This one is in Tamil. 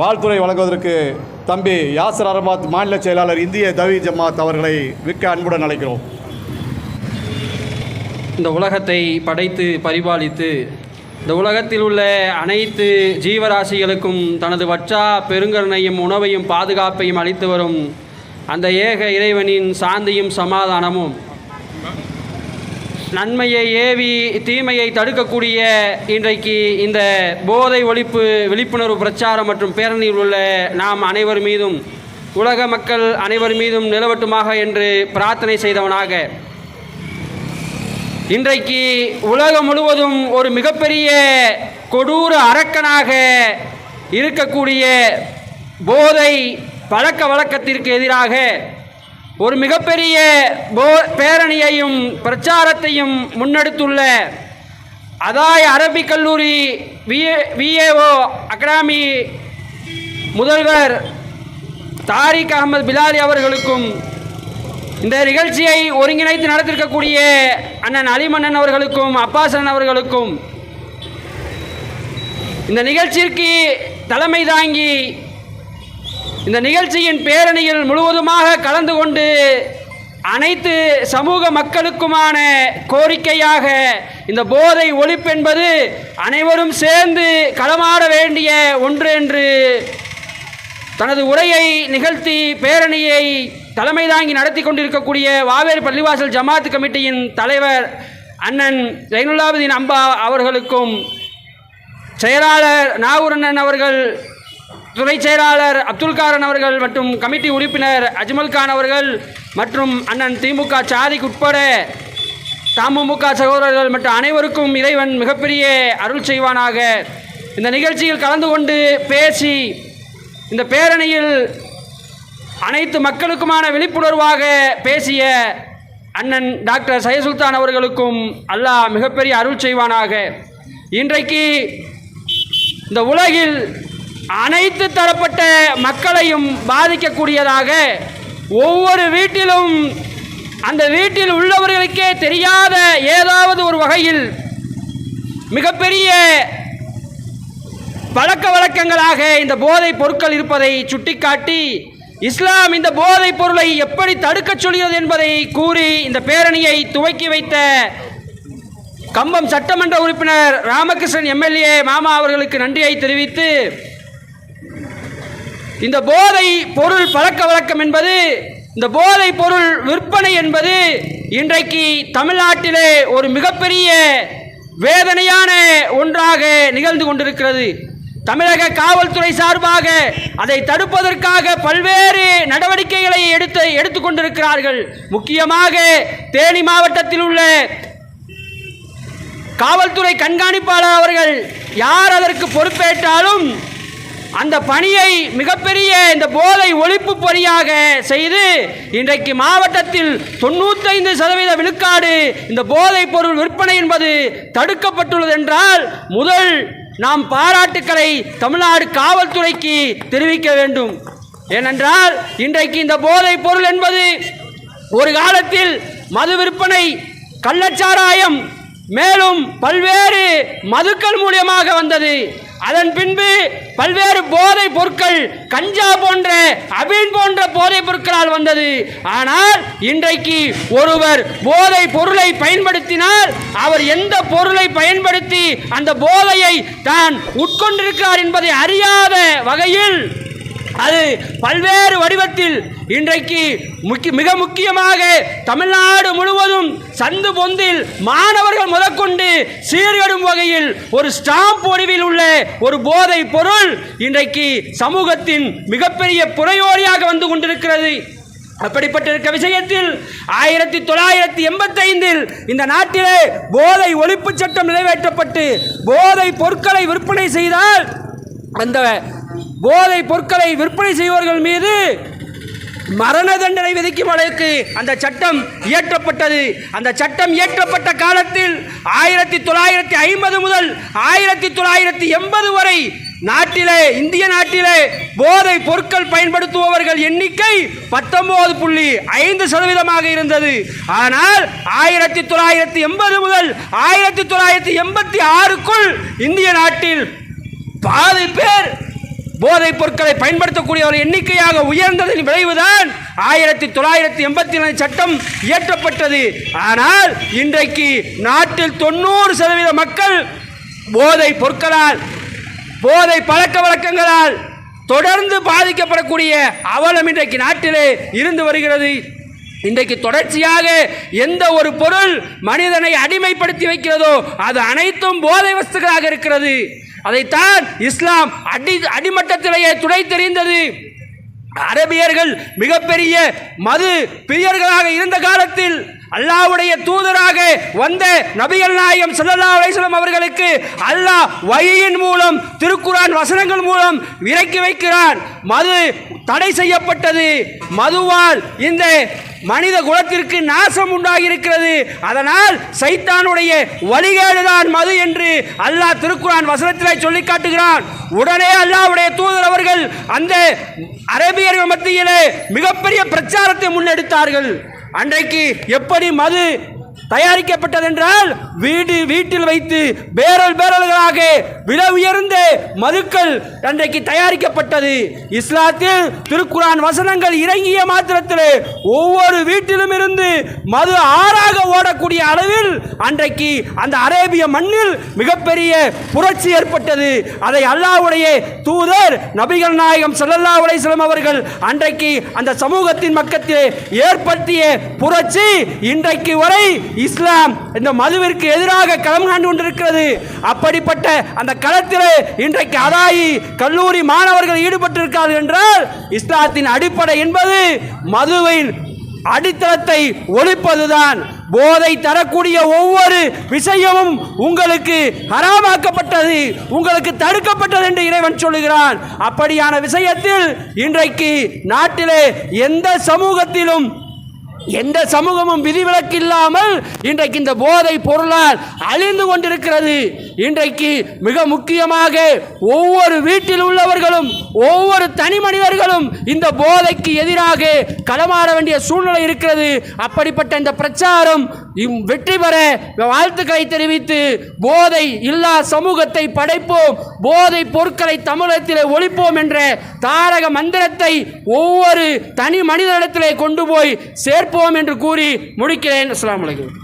வாழ்த்துறை வழங்குவதற்கு தம்பி யாசர் அரபாத் மாநில செயலாளர் இந்திய தவி ஜமாத் அவர்களை மிக்க அன்புடன் அழைக்கிறோம். இந்த உலகத்தை படைத்து பரிபாலித்து இந்த உலகத்தில் உள்ள அனைத்து ஜீவராசிகளுக்கும் தனது வற்றா பெருங்கருணையும் உணவையும் பாதுகாப்பையும் அளித்து வரும் அந்த ஏக இறைவனின் சாந்தியும் சமாதானமும் நன்மையை ஏவி தீமையை தடுக்கக்கூடிய இன்றைக்கு இந்த போதை ஒழிப்பு விழிப்புணர்வு பிரச்சாரம் மற்றும் பேரணியில் உள்ள நாம் அனைவர் மீதும் உலக மக்கள் அனைவர் மீதும் நிலவட்டுமாக என்று பிரார்த்தனை செய்தவனாக. இன்றைக்கு உலகம் முழுவதும் ஒரு மிகப்பெரிய கொடூர அரக்கனாக இருக்கக்கூடிய போதை பழக்க வழக்கத்திற்கு எதிராக ஒரு மிகப்பெரிய போ பேரணியையும் பிரச்சாரத்தையும் முன்னெடுத்துள்ள அதாய் அரபிக் கல்லூரி விஏ விஏஓ அகாடமி முதல்வர் தாரிக் அகமது பிலாலி அவர்களுக்கும் இந்த நிகழ்ச்சியை ஒருங்கிணைத்து நடத்திருக்கக்கூடிய அண்ணன் அலிமன்னன் அவர்களுக்கும் அப்பாசன் அவர்களுக்கும் இந்த நிகழ்ச்சிக்கு தலைமை தாங்கி இந்த நிகழ்ச்சியின் பேரணியில் முழுவதுமாக கலந்து கொண்டு அனைத்து சமூக மக்களுக்குமான கோரிக்கையாக இந்த போதை ஒழிப்பென்பது அனைவரும் சேர்ந்து களமாட வேண்டிய ஒன்று என்று தனது உரையை நிகழ்த்தி பேரணியை தலைமை தாங்கி நடத்தி கொண்டிருக்கக்கூடிய வாவேறு பள்ளிவாசல் ஜமாத் கமிட்டியின் தலைவர் அண்ணன் ஜைனுல்லாபுதீன் அம்பா அவர்களுக்கும் செயலாளர் நாகூரண்ணன் அவர்கள் துணை செயலாளர் அப்துல்காரன் அவர்கள் மற்றும் கமிட்டி உறுப்பினர் அஜ்மல் கான் அவர்கள் மற்றும் அண்ணன் திமுக சாதிக் உட்பட தமுமுக சகோதரர்கள் மற்றும் அனைவருக்கும் இறைவன் மிகப்பெரிய அருள் செய்வானாக. இந்த நிகழ்ச்சியில் கலந்து கொண்டு பேசி இந்த பேரணியில் அனைத்து மக்களுக்குமான விழிப்புணர்வாக பேசிய அண்ணன் டாக்டர் சயசுல்தான் அவர்களுக்கும் அல்லாஹ் மிகப்பெரிய அருள் செய்வானாக. இன்றைக்கு இந்த உலகில் அனைத்து தரப்பட்ட மக்களையும் பாதிக்கக்கூடியதாக ஒவ்வொரு வீட்டிலும் அந்த வீட்டில் உள்ளவர்களுக்கே தெரியாத ஏதாவது ஒரு வகையில் மிகப்பெரிய பழக்க வழக்கங்களாக இந்த போதைப் பொருட்கள் இருப்பதை சுட்டிக்காட்டி இஸ்லாம் இந்த போதைப் பொருளை எப்படி தடுக்கச் சொல்கிறது என்பதை கூறி இந்த பேரணியை துவக்கி வைத்த கம்பம் சட்டமன்ற உறுப்பினர் ராமகிருஷ்ணன் எம்எல்ஏ மாமா அவர்களுக்கு நன்றியை தெரிவித்து இந்த போதை பொருள் பழக்க வழக்கம் என்பது இந்த போதை பொருள் விற்பனை என்பது இன்றைக்கு தமிழ்நாட்டிலே ஒரு மிகப்பெரிய வேதனையான ஒன்றாக நிகழ்ந்து கொண்டிருக்கிறது. தமிழக காவல்துறை சார்பாக அதை தடுப்பதற்காக பல்வேறு நடவடிக்கைகளை எடுத்து எடுத்துக்கொண்டிருக்கிறார்கள் முக்கியமாக தேனி மாவட்டத்தில் உள்ள காவல்துறை கண்காணிப்பாளர் அவர்கள் யார் அதற்கு பொறுப்பேற்றாலும் அந்த பணியை மிகப்பெரிய இந்த போதை ஒழிப்பு பணியாக செய்து இன்றைக்கு மாவட்டத்தில் தொண்ணூத்தைந்து சதவீத விழுக்காடு இந்த போதைப் பொருள் விற்பனை என்பது தடுக்கப்பட்டுள்ளது என்றால் முதல் நாம் பாராட்டுக்களை தமிழ்நாடு காவல்துறைக்கு தெரிவிக்க வேண்டும். ஏனென்றால் இன்றைக்கு இந்த போதைப் பொருள் என்பது ஒரு காலத்தில் மது விற்பனை கள்ளச்சாராயம் மேலும் பல்வேறு மதுக்கள் மூலியமாக வந்தது. அதன் பின்பு பல்வேறு போதைப் பொருட்கள் கஞ்சா போன்ற அபீன் போன்ற போதைப் பொருட்களால் வந்தது. ஆனால் இன்றைக்கு ஒருவர் போதை பொருளை பயன்படுத்தினால் அவர் எந்த பொருளை பயன்படுத்தி அந்த போதையை தான் உட்கொண்டிருக்கிறார் என்பதை அறியாத வகையில் அது பல்வேறு வடிவத்தில் இன்றைக்கு முக்கிய மிக முக்கியமாக தமிழ்நாடு முழுவதும் சந்து பொந்தில் மாணவர்கள் முதற்கொண்டு சீர்கடும் வகையில் ஒரு ஸ்டாம்ப் வடிவில் உள்ள ஒரு போதை பொருள் இன்றைக்கு சமூகத்தின் மிகப்பெரிய புறையோடியாக வந்து கொண்டிருக்கிறது. அப்படிப்பட்டிருக்க விஷயத்தில் ஆயிரத்தி தொள்ளாயிரத்தி எண்பத்தைந்தில் இந்த நாட்டிலே போதை ஒழிப்பு சட்டம் நிறைவேற்றப்பட்டு போதை பொருட்களை விற்பனை செய்தால் அந்த போதை பொருட்களை விற்பனை செய்வர்கள் மீது மரண தண்டனை விதிக்கும் அளவுக்கு அந்த சட்டம் இயற்றப்பட்டது. அந்த சட்டம் இயற்றப்பட்ட காலத்தில் ஆயிரத்தி தொள்ளாயிரத்தி ஐம்பது முதல் ஆயிரத்தி தொள்ளாயிரத்தி எண்பது வரை நாட்டிலே இந்திய நாட்டிலே போதை பொருட்கள் பயன்படுத்துபவர்கள் எண்ணிக்கை பத்தொன்பது புள்ளி ஐந்து சதவீதமாக இருந்தது. ஆனால் ஆயிரத்தி தொள்ளாயிரத்தி எண்பது முதல் ஆயிரத்தி தொள்ளாயிரத்தி எண்பத்தி ஆறுக்குள் இந்திய நாட்டில் பாதி பேர் போதைப் பொருட்களை பயன்படுத்தக்கூடியவர் எண்ணிக்கையாக உயர்ந்ததன் விளைவுதான் ஆயிரத்தி தொள்ளாயிரத்தி எண்பத்தி நாலு சட்டம் இயற்றப்பட்டது. ஆனால் இன்றைக்கு நாட்டில் தொண்ணூறு சதவீத மக்கள் போதை பொருட்களால் போதை பழக்க வழக்கங்களால் தொடர்ந்து பாதிக்கப்படக்கூடிய அவலம் இன்றைக்கு நாட்டிலே இருந்து வருகிறது. இன்றைக்கு தொடர்ச்சியாக எந்த ஒரு பொருள் மனிதனை அடிமைப்படுத்தி வைக்கிறதோ அது அனைத்தும் போதை வஸ்துகளாக இருக்கிறது. அதைத்தான் இஸ்லாம் அடி அடிமட்டத்திலேயே துடை தெரிந்தது. அரபியர்கள் மிகப்பெரிய மது பிரியர்களாக இருந்த காலத்தில் அல்லாஹ்வுடைய தூதராக வந்த நபிகள் நாயம் சல்லா அலிஸ்லாம் அவர்களுக்கு அல்லாஹ் வழியின் மூலம் திருக்குறான் வசனங்கள் மூலம் இறக்கி வைக்கிறான். மது தடை செய்யப்பட்டது. மதுவால் இந்த மனித குலத்திற்கு நாசம் உண்டாகியிருக்கிறது. அதனால் சைத்தானுடைய வழிகேடுதான் மது என்று அல்லாஹ் திருக்குறான் வசனத்திலே சொல்லி காட்டுகிறான். உடனே அல்லாஹ்வுடைய தூதர் அவர்கள் அந்த அரேபியர் மத்தியிலே மிகப்பெரிய பிரச்சாரத்தை முன்னெடுத்தார்கள். அன்றைக்கு எப்படி மது தயாரிக்கப்பட்டதென்றால் வீடு வீட்டில் வைத்து பேரல் பேரல்களாக விலை உயர்ந்த மதுக்கள் அன்றைக்கு தயாரிக்கப்பட்டது. இஸ்லாத்தில் திருக்குரான் வசனங்கள் இறங்கிய மாத்திரத்தில் ஒவ்வொரு வீட்டிலும் இருந்து மது ஆறாக ஓடக்கூடிய அளவில் அன்றைக்கு அந்த அரேபிய மண்ணில் மிகப்பெரிய புரட்சி ஏற்பட்டது. அதை அல்லாவுடைய தூதர் நபிகள் நாயகம் ஸல்லல்லாஹு அலைஹி அவர்கள் அன்றைக்கு அந்த சமூகத்தின் மக்கத்தில் ஏற்படுத்திய புரட்சி இன்றைக்கு வரை இஸ்லாம் இந்த மதுவிற்கு எதிராக களம் காண்டு கொண்டிருக்கிறது. அப்படிப்பட்ட அந்த களத்தில் இன்றைக்கு அதாயி கல்லூரி மாணவர்கள் ஈடுபட்டிருக்கிறார்கள் என்றால் இஸ்லாத்தின் அடிப்படை என்பது மதுவின் அடித்தளத்தை ஒழிப்பதுதான். போதை தரக்கூடிய ஒவ்வொரு விஷயமும் உங்களுக்கு ஹராமாக்கப்பட்டது உங்களுக்கு தடுக்கப்பட்டது என்று இறைவன் சொல்லுகிறான். அப்படியான விஷயத்தில் இன்றைக்கு நாட்டிலே எந்த சமூகத்திலும் எந்த சமூகமும் விதிவிலக்கு இல்லாமல் இன்றைக்கு இந்த போதை பொருளால் அழிந்து கொண்டிருக்கிறது. இன்றைக்கு மிக முக்கியமாக ஒவ்வொரு வீட்டில் உள்ளவர்களும் ஒவ்வொரு தனி மனிதர்களும் இந்த போதைக்கு எதிராக களமாட வேண்டிய சூழ்நிலை இருக்கிறது. அப்படிப்பட்ட இந்த பிரச்சாரம் இம் வெற்றி பெற வாழ்த்துக்களை தெரிவித்து போதை இல்லா சமூகத்தை படைப்போம் போதை பொருட்களை தமிழகத்திலே ஒழிப்போம் என்ற தாரக மந்திரத்தை ஒவ்வொரு தனி மனிதனிடத்திலே கொண்டு போய் சேர்ப்போம். என்று கூறி முடிக்கிறேன். அஸ்லாம் வலைக்கம்